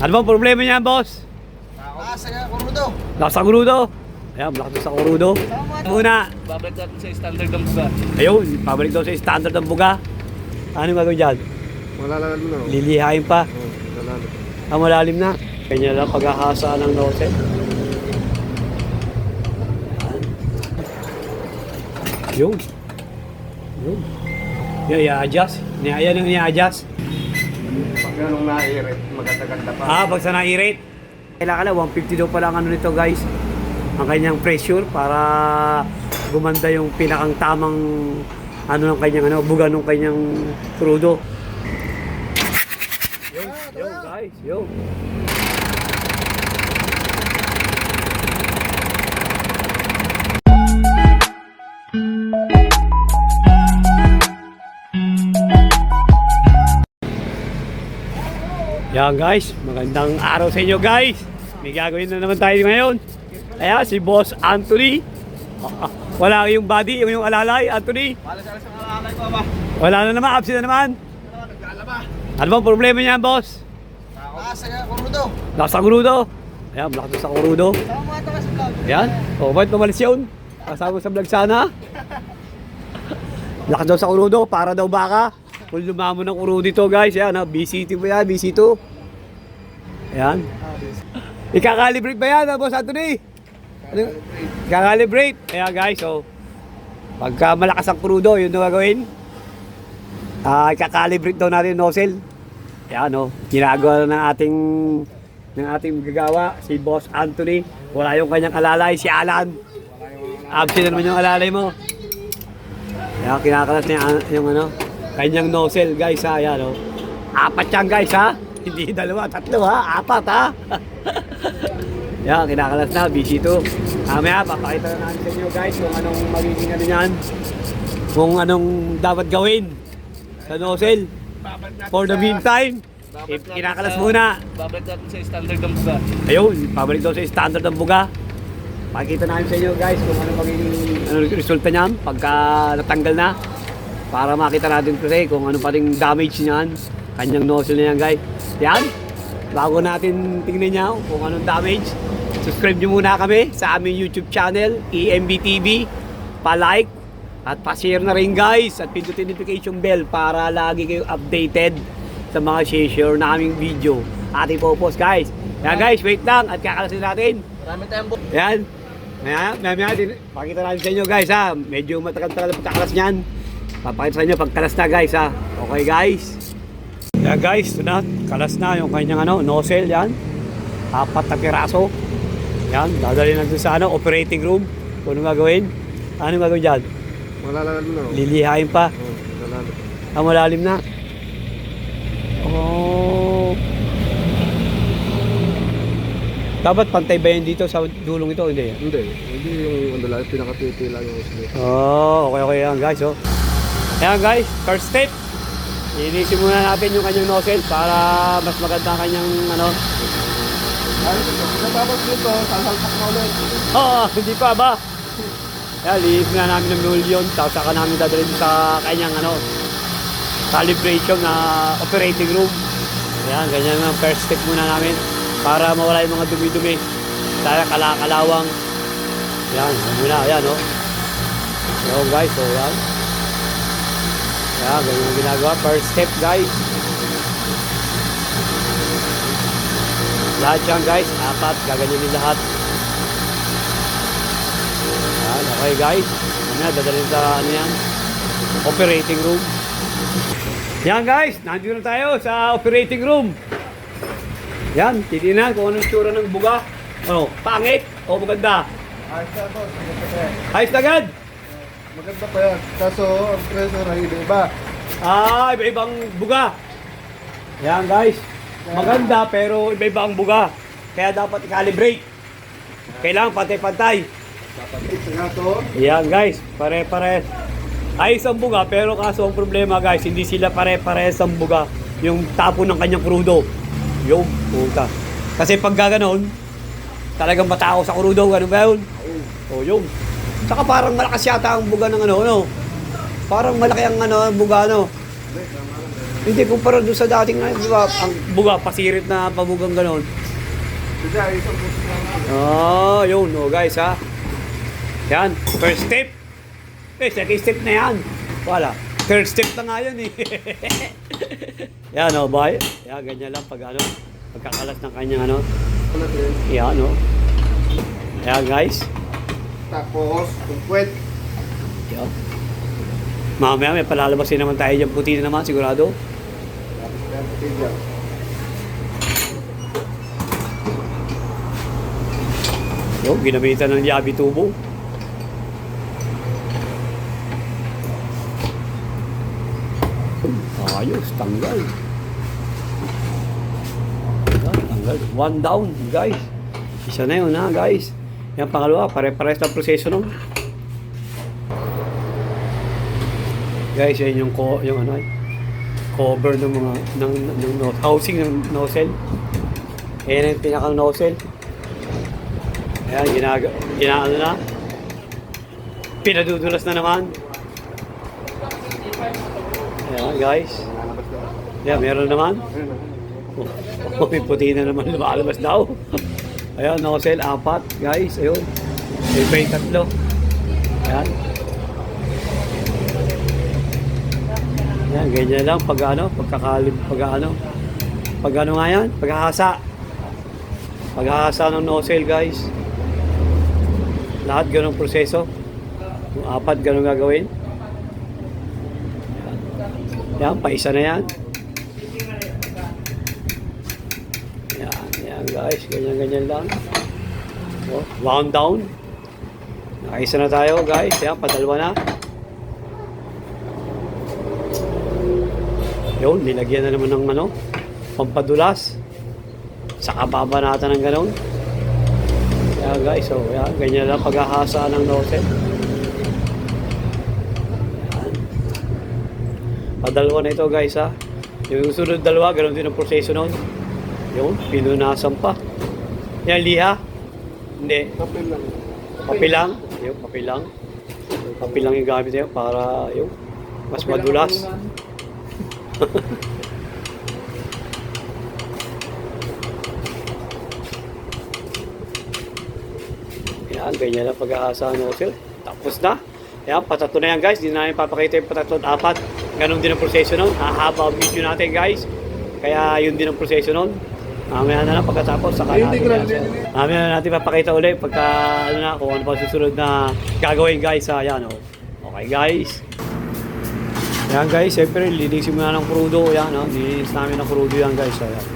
Ano bang problema niyan, boss? Ah, sa kurudo. Lakas sa kurudo. Ayan, lakas sa kurudo. Muna, Babalik natin sa standard ng buga. ayun, pabalik daw sa standard ng buga. Ano gagawin dyan? Malalaman mo na. Lilihain pa. Oo. Ang malalim na. Kanya lang pag-ahasa ng note. Yun. Yun. Yan, i-adjust. Yan yan yung i-adjust. Pag ganun nairit, maganda-ganda pa. Ah, pag sa na-irate. Kailangan na, 150 daw pala ang ano nito guys. Ang kanyang pressure para gumanda yung pinakang tamang ano ng kanyang ano, buga ng kanyang crudo. Yo, yo guys, yo. Yan guys, magandang araw sa inyo guys. May gagawin na naman tayo ngayon. Ayan, si Boss Anthony. Wala yung body, yung, yung alalay, Anthony. Wala na naman, absent na naman. Ano bang problema niyan, boss? Ah, sa kurudo. Lakas sa kurudo. Ayan, lakas sa kurudo. Ayan, o, ba't tumalis yun? Kasama sa vlog sana. Lakas daw sa kurudo, para daw baka. Kung lumamo ng kurudo dito guys, ayan, ha, BC2 ba yan, BC2. Ayan. Ikakalibrate ba yan, ha, boss Anthony? Ano? Ikakalibrate. Ayan guys, so, pagka malakas ang kurudo, yun na gagawin. Ah, ikakalibrate daw natin yung nozzle. Ayan, no, ginagawa na ng ating ng ating gagawa, si Boss Anthony. Wala yung kanyang alalay, si Alan. Absent na naman yung alalay mo. Kaya kinakalat niya yung, yung ano, kanyang nozzle, guys, ha. Ayan, no. Apat yan, guys, ha. Hindi dalawa, tatlo, ha. Apat, ha. Yan, kinakalas na, busy to. Mamaya, papakita na natin sa inyo, guys, kung anong magiging ano yan. Kung anong dapat gawin sa nozzle. Babalik For the meantime, babalik natin kinakalas sa- muna. Babalik natin sa standard ng buga. Ayun, pabalik daw sa standard ng buga. Pakita namin sa inyo guys kung ano magiging ano resulta niyan pagka natanggal na. Para makita natin kasi kung ano pa rin damage niyan. Kanyang nozzle na yan guys. Yan. Bago natin tingnan niya kung anong damage. Subscribe niyo muna kami sa aming YouTube channel, E EMB TV. Pa-like at pa-share na rin guys. At pindutin notification bell para lagi kayong updated sa mga share na aming video. Ating po-post guys. Yan guys, wait lang at kakalasin natin. Marami tayong. Yan. Maya, maya, maya, din, pakita namin sa inyo guys ha. Medyo matagal-tagal pagkakalas niyan. Papakita sa inyo pagkalas na guys ha. Okay guys. Yan guys, ito na. Kalas na yung kanyang ano, nozzle yan. Apat na piraso. Yan, dadali na sa ano, operating room. Kung anong gagawin. Anong gagawin dyan? Malalaman mo na. Lilihain pa. Malalaman. Ang malalim na. Oh. Dapat pantay ba yan dito sa dulong ito? Hindi. Hindi. Hindi yung ano lang, pinakapiti lang yung usli. Oh, okay, okay yan guys. Oh. Ayan guys, first step. Inisin muna natin yung kanyang nozzle para mas maganda ang kanyang ano. Natapos dito, sasalpak na ulit. Oo, oh, hindi pa ba? Ayan, linis na namin ng million. Tapos saka namin dadalhin sa kanyang ano, calibration na operating room. Ayan, ganyan ang first step muna namin para mawala yung mga dumi-dumi. Kaya kalakalawang. Ayan, yan muna, ayan oh. Ayan guys, so yan. Ayan, ganyan ang ginagawa. First step guys. Lahat yan guys, apat, gaganyanin lahat. Ayan, okay guys. Mamaya dadalhin sa ano yan, operating room. Yan guys, nandito na tayo sa operating room. Yan, titignan kung anong tsura ng buga. Ano, pangit o maganda? Ayos na boss, maganda pa yan. Ayos na agad. Maganda pa yan. Kaso, ang pressure ay iba. Ah, iba-ibang buga. Yan guys, maganda pero iba-iba ang buga. Kaya dapat i-calibrate. Kailangan pantay-pantay. Dapat ito nga to. Yan guys, pare-pare. Ayos ang buga pero kaso ang problema guys, hindi sila pare-pares ang buga. Yung tapo ng kanyang krudo. Yung puta. Kasi pag gaganon, talagang matao sa krudo, ganun ba yun? O yung. Saka parang malakas yata ang buga ng ano, ano. Parang malaki ang ano, buga, ano. Hindi, kumpara doon sa dating na, di ba, ang buga, pasirit na pabugang ganon. Lang. Oh, yun, oh guys, ha. Yan, first step. Eh, second step na yan. Wala. Third step na nga yun, eh. yan, oh, boy. Yan, ganyan lang pag ano, pagkakalat ng kanyang ano. Ano? Yan, oh. Yan, guys. Tapos, kung pwede, Yan. Mamaya may palalabasin naman tayo dyan. Puti na naman, sigurado. tapos yan, tigyan. Yo, ginamitan ng yabi tubo. Ayos. Tanggal, tanggal. One down, guys. Isa na yun, ha, guys. Yan pangalawa, pare-pares ng proseso nun. Guys, yan yung, ko, yung ano, cover ng mga, ng, ng, ng, housing ng nozzle. Yan yung pinakang nozzle. Ayan, ginaga, ginaano na. Pinadudulas na naman. Ayan, guys. Ayan, meron naman. Na. Oh, may puti na naman lumalabas daw. Ayan, nozzle, apat, guys. Ayun. May tatlo. Ayan. Ayan, ganyan lang. Pag ano, pagkakalib, pag ano. Pag ano nga yan, paghahasa. Paghahasa ng nozzle, guys. Lahat ganong proseso. Yung apat, ganong gagawin. Ayan. Yan, paisa na. Yan, yan guys. Ganyan-ganyan lang. Oh, wound down. Nakaisa na tayo guys. Yan, padalwa na. Yun, nilagyan na naman ng ano, pampadulas. Saka baba natin ng ganon. Yan guys, so yan, ganyan lang paghahasa ng. Yan. Padalwa na ito guys ha. Yung susunod dalawa, ganun din ang proseso nun. Yun, pinunasan pa. Yan, liha. Hindi, lang. papel lang. Yung papel lang. Papel lang yung gamit niya para yung mas madulas. Yan, ganyan lang pag-aasa ng hotel. Tapos na. Yan, patato na yan guys. Hindi na namin papakita yung patato at apat. Ganon din ang proseso nun. Hahaba ang video natin guys. Kaya yun din ang proseso nun. Mamaya na lang pagkatapos saka Ayun, natin yan. Mamaya na natin papakita ulit pagka ano na kung ano pa susunod na gagawin guys. Ha, yan oh. Okay guys. Yan guys, siyempre linisin mo na ng krudo. Yan oh. Nilinis namin ng krudo yan guys. Ayan.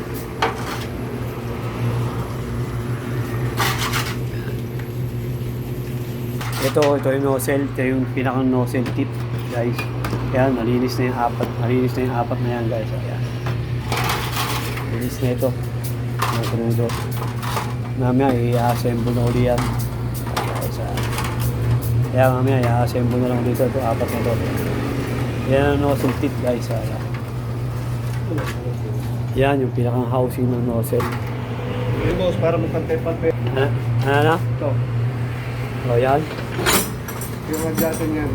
Ito, ito yung nozzle, ito yung pinakang nozzle tip, guys. Ayan, malinis na yung apat, malinis na yung apat na yan, guys. Ayan. Malinis na ito. Yung crudo. Mamaya, i-assemble na uli yan. Ah. Kaya mamaya, i-assemble na lang dito, ito, apat na ito. Yan ang nozzle tip, guys. Ayan. Yan, yung pinakang housing ng nozzle. Yung boss, para magpantay-pantay. Ano? Ano na? Ito. O, yan. Yung adjustin yan.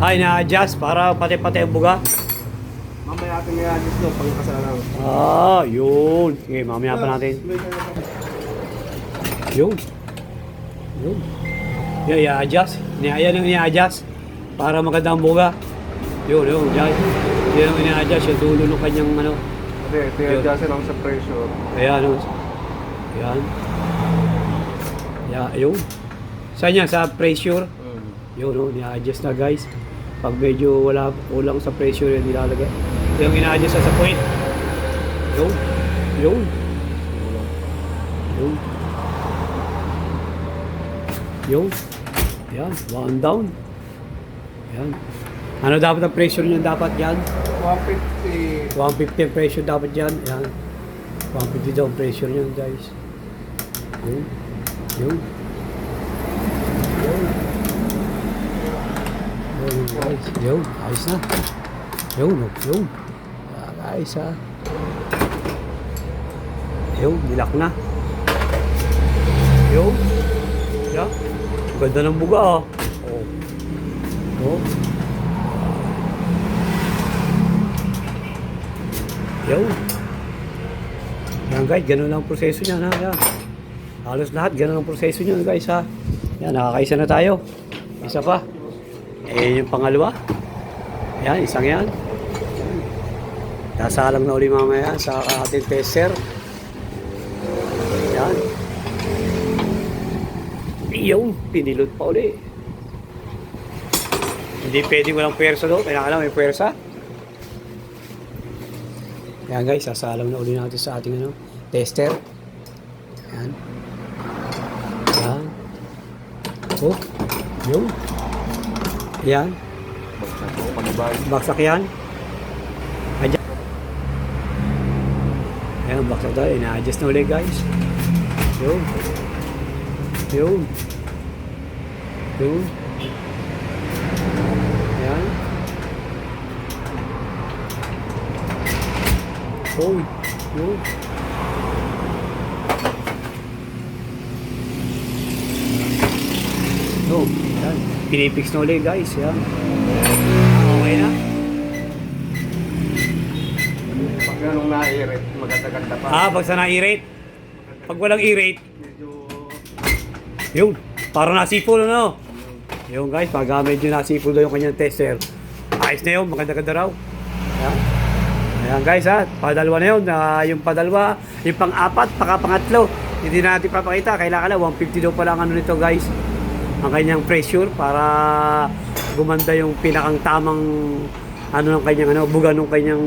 Ay, na-adjust para pati-pati ang buga. Mamaya atin may adjust no, pag nakasalang. Ah, yun. Sige, mamaya pa natin. Yun. Yun. Yan, i-adjust. Ni- Yan ang i-adjust. Para maganda ang buga. Yun, yun. Yan. Yan ang i-adjust. Yung dulo ng kanyang ano. Hindi, yung adjustin lang sa pressure. Ayan, oh. Yan. Yan, yun. Saan yan? Sa pressure? Hmm. Yun, no, ni-adjust na guys. Pag medyo wala kulang sa pressure yan nilalagay. Ito yung ina-adjust na sa point. Yun. Yun. Yun. Yun. Yan. One down. Yan. Ano dapat ang pressure niyan dapat yan? 150. 150 ang pressure dapat yan. Yan. 150 daw ang pressure niyan guys. Yun. Yun. Yun. Yun guys. Yun. Ayos na. Yun. Yun. Guys ha. Yun. Nilak na. Yun. Yeah. Ganda ng buga ah. Oh. Oh. Yun. Yan guys, ganun ang proseso niya ha. Yan. Halos lahat, ganun ang proseso niya guys ha. Yan, nakakaisa na tayo. Isa pa. Eh, yung pangalawa. Yan, isang yan. Sasalang na uli mamaya sa ating tester. Yan. Yung, pinilot pa uli. Hindi pwedeng walang pwersa doon. Kailangan may pwersa. Yan guys, sasalang na uli natin sa ating ano, tester. Yan. Yan. Oh, yun. Yan. Baksak panibay. Baksak yan. Adjust. Ayan, baksak tayo. Ina-adjust na ulit guys. Yun. Yun. Yun. Ayan. Oh, yun. Yun. Ayan. Pinipix na ulit guys. Yan. Okay na. Pag ganun na-irate, maganda-ganda pa. Ah, pag sa na-irate. Pag walang irate, Medyo... yun. Parang nasipol, ano? Yun guys, pag uh, medyo nasipol daw yung kanyang tester, ayos na yun, maganda-ganda raw. Ayan. Ayan guys ha, padalwa na yun. Ah, yung padalwa, yung pang-apat, paka-pangatlo. Hindi na natin papakita, kailangan na 150 daw pala ang ano nito guys. Ang kanyang pressure para gumanda yung pinakang tamang ano ng kanyang ano, buga ng kanyang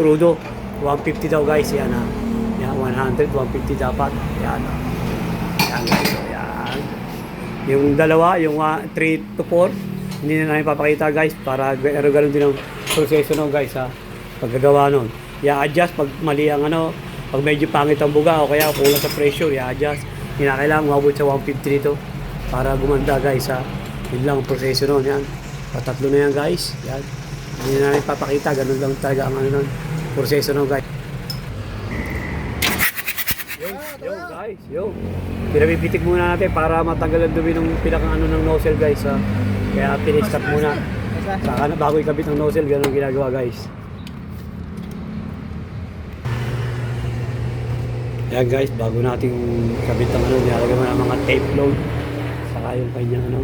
crudo. 150 daw guys, yan ha. Yan, 100, 150 dapat. Yan. Yan guys, yan. Yung dalawa, yung 3 to 4, hindi na namin papakita guys para pero ganun din ang proseso no guys ha. Paggagawa nun. I-adjust pag mali ang ano, pag medyo pangit ang buga o kaya kulang sa pressure, i-adjust. Hindi na kailangan umabot sa 150 dito para gumanda guys ha. Yun lang ang proseso nun yan. Patatlo na yan guys. Yan. Hindi na namin papakita, ganun lang talaga ang ano nun, proseso nun guys. Yo, yo guys, yo. Pinapipitik muna natin para matanggal ang dumi ng pinakang ano ng nozzle guys ha. Kaya pinistop muna. Saka na bago ikabit ng nozzle, ganun ang ginagawa guys. Yan guys, bago natin kabit ang ano, nilalagay mo ng mga tape load. Saka yung kanyang ano,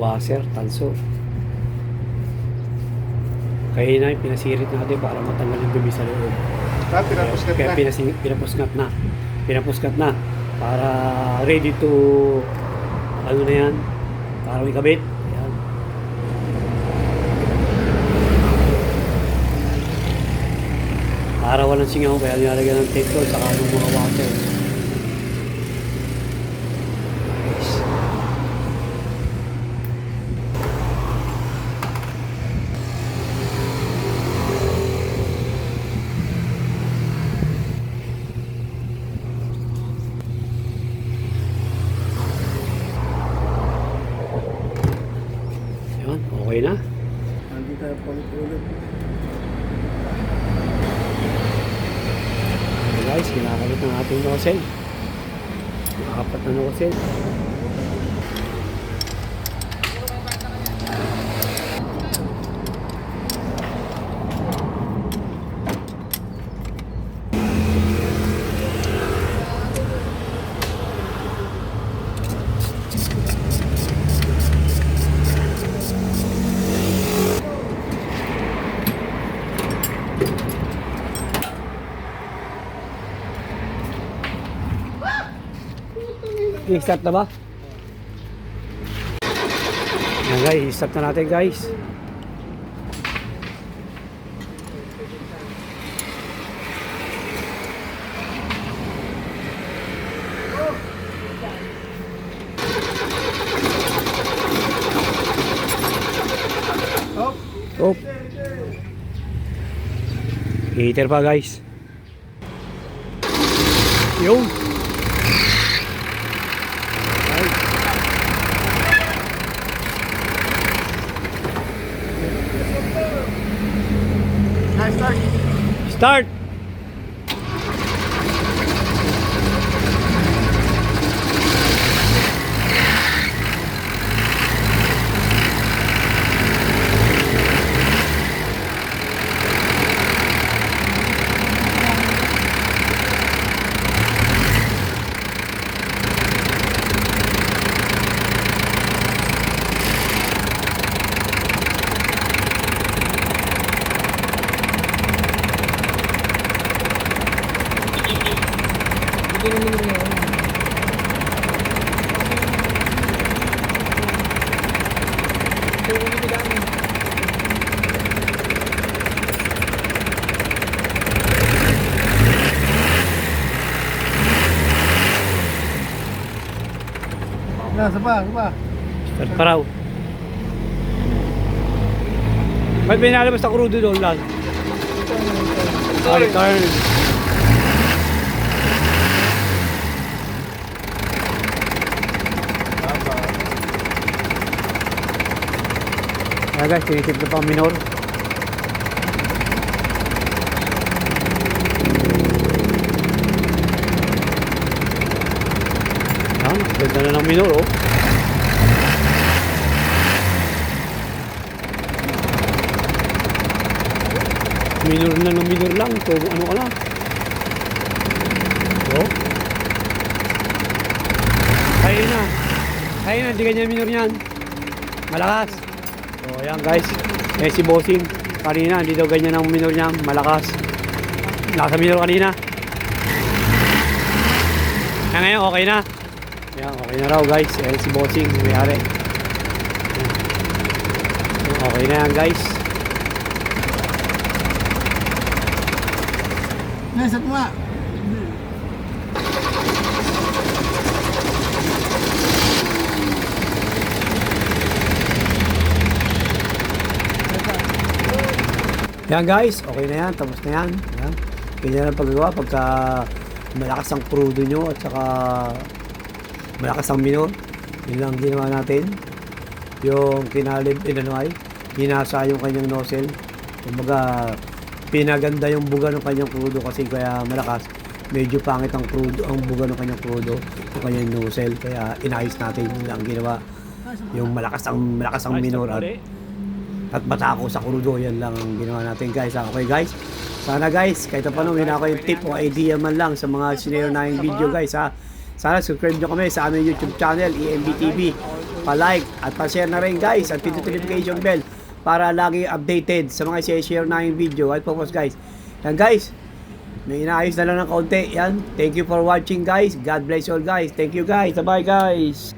washer, tanso. Kaya na pinasirit natin para matanggal yung dumi sa loob. Ah, pinapuskat Kaya na. pinas, pinapuskat na. Pinapuskat na. Para ready to, ano na yan, para may kabit. Yan. Para walang singaw, kaya nilalagyan ng tape doon, saka ng mga water. Guys. Yan, okay na. Hindi tayo paulit-ulit. Okay guys, kinakalit ng ating nozzle. Apat na nozzle. I-start na ba? Yan guys, i-start na natin guys. Heater pa guys. Yung. Nice start. Start! Na, sa pa, sa pa. Start pa raw. Ba't may nalabas na crudo doon lang? Ay, turn. Kaya guys, tinisip na pang minor. Yan, ganda na ng minor oh. Minor na ng minor lang. So, ano ka na? Oh. Kaya na. Kaya na, hindi ganyan minor yan. Malakas. So, ayan guys. Eh, si Bossing. Kanina, hindi ganyan ang minor niya. Malakas. Nasa minor kanina. Kaya ngayon, okay na. Ayan, okay na raw guys. Eh, si Bossing, mayari. Okay na yan guys. Nesat mo nga. Yan guys, okay na yan, tapos na yan. Yan. Ganyan ang paggawa pagka malakas ang crudo nyo at saka malakas ang minor. Yun lang ginawa natin. Yung kinalib, inano ay, hinasa yung kanyang nozzle. Kumbaga, pinaganda yung buga ng kanyang crudo kasi kaya malakas. Medyo pangit ang crudo, ang buga ng kanyang crudo, ng kanyang nozzle. Kaya inayos natin lang ginawa. Yung malakas ang malakas ang minor at at batako sa krudo. Yan lang ang ginawa natin guys. Ah, Okay guys. Sana guys, kahit pa may ako yung tip o idea man lang sa mga sinero na yung video guys ha. Sana subscribe nyo kami sa aming YouTube channel, EMB TV. Pa-like at pa-share na rin guys at pindutin notification bell para lagi updated sa mga share na yung video. At focus guys. Yan guys. May inaayos na lang ng kaunti. Yan. Thank you for watching guys. God bless all guys. Thank you guys. Bye guys.